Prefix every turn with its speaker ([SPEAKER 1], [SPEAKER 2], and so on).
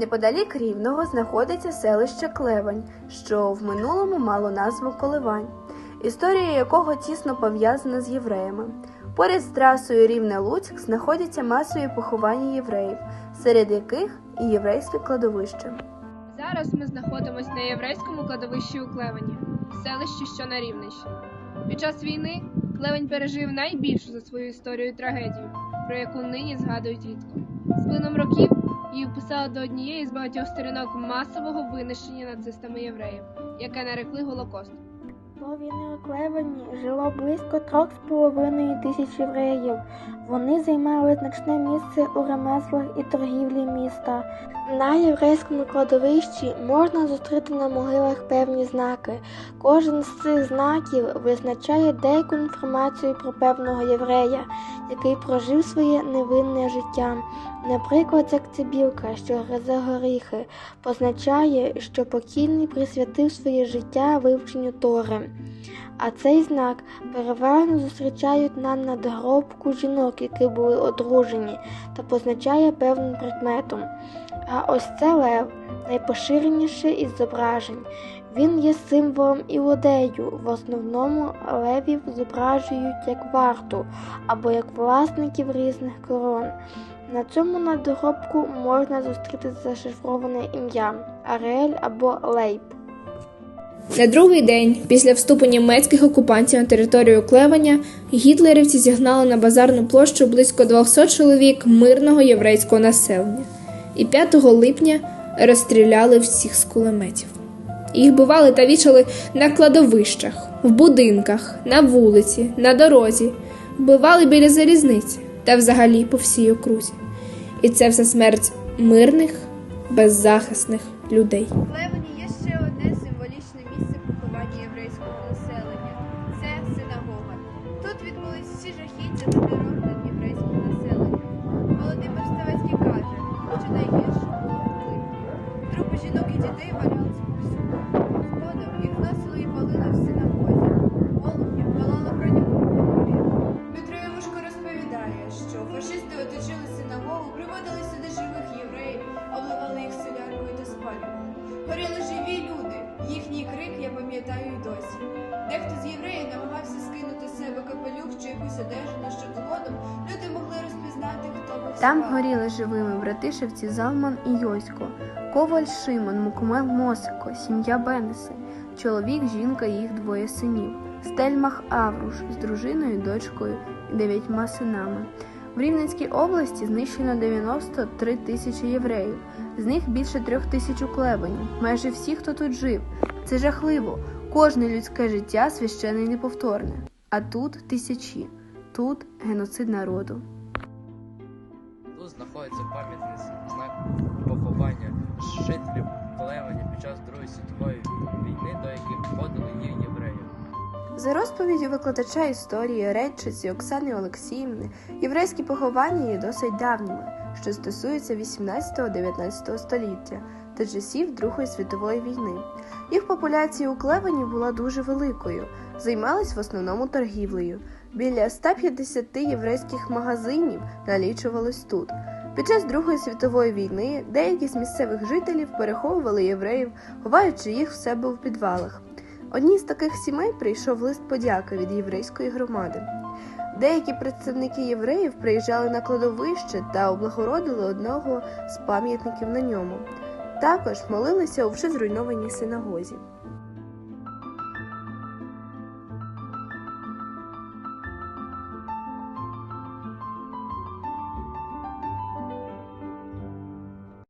[SPEAKER 1] Неподалік Рівного знаходиться селище Клевань, що в минулому мало назву Коливань, історія якого тісно пов'язана з євреями. Поряд з трасою Рівне-Луцьк знаходяться масові поховання євреїв, серед яких і єврейське кладовище.
[SPEAKER 2] Зараз ми знаходимося на єврейському кладовищі у Клевені, селищі, що на Рівненщині. Під час війни Клевень пережив найбільшу за свою історію трагедію, про яку нині згадують рідко. З плином років її вписали до однієї з багатьох сторінок масового винищення нацистами євреїв, яке нарекли Голокост.
[SPEAKER 3] Війни у Клевені жило близько трьох з половиною тисяч євреїв. Вони займали значне місце у ремеслах і торгівлі міста. На єврейському кладовищі можна зустріти на могилах певні знаки. Кожен з цих знаків визначає деяку інформацію про певного єврея, який прожив своє невинне життя. Наприклад, як цибілка, що гризе горіхи, позначає, що покійний присвятив своє життя вивченню Тори. А цей знак переважно зустрічають на надгробку жінок, які були одружені, та позначає певним предметом. А ось це лев, найпоширеніше із зображень. Він є символом іудею. В основному левів зображують як варту або як власників різних корон. На цьому надгробку можна зустріти зашифроване ім'я Ареель або Лейб.
[SPEAKER 2] На другий день, після вступу німецьких окупантів на територію Клевеня, гітлерівці зігнали на базарну площу близько 200 чоловік мирного єврейського населення і 5 липня розстріляли всіх з кулеметів. Їх бивали та вішали на кладовищах, в будинках, на вулиці, на дорозі, вбивали біля залізниці та взагалі по всій окрузі. І це все смерть мирних, беззахисних людей.
[SPEAKER 4] Єврейського населення це синагога. Тут відбулись всі жахіття та терор над єврейським населенням. Володимир Ставецький каже, що найгірше було в Трупи жінок і дітей валялися повсюди. Згодом їх зносили і палили в синагозі. Полум'я палало броньову автомобіль. Дмитро Євушко розповідає, що фашисти оточили синагогу, приводили сюди живих євреїв, обливали їх соляркою та спалювали.
[SPEAKER 1] Там горіли живими братишевці Залман і Йосько, Коваль Шимон, Мукумел Мосико, сім'я Бенеси, чоловік, жінка і їх двоє синів, Стельмах Авруш з дружиною, дочкою і дев'ятьма синами. В Рівненській області знищено 93 тисячі євреїв, з них більше трьох тисяч у майже всі, хто тут жив. Це жахливо. Кожне людське життя священне і неповторне. А тут тисячі, тут геноцид народу.
[SPEAKER 5] Знаходиться пам'ятний знак поховання жителів Клевені під час Другої світової війни, до яких входили і євреї.
[SPEAKER 1] За розповіддю викладача історії речиці Оксани Олексіївни, єврейські поховання є досить давніми, що стосуються 18-19 століття та часів Другої світової війни. Їх популяція у Клевені була дуже великою, займались в основному торгівлею. Біля 150 єврейських магазинів налічувалось тут. Під час Другої світової війни деякі з місцевих жителів переховували євреїв, ховаючи їх в себе в підвалах. Одній з таких сімей прийшов лист подяки від єврейської громади. Деякі представники євреїв приїжджали на кладовище та облагородили одного з пам'ятників на ньому. Також молилися у вже зруйнованій синагозі.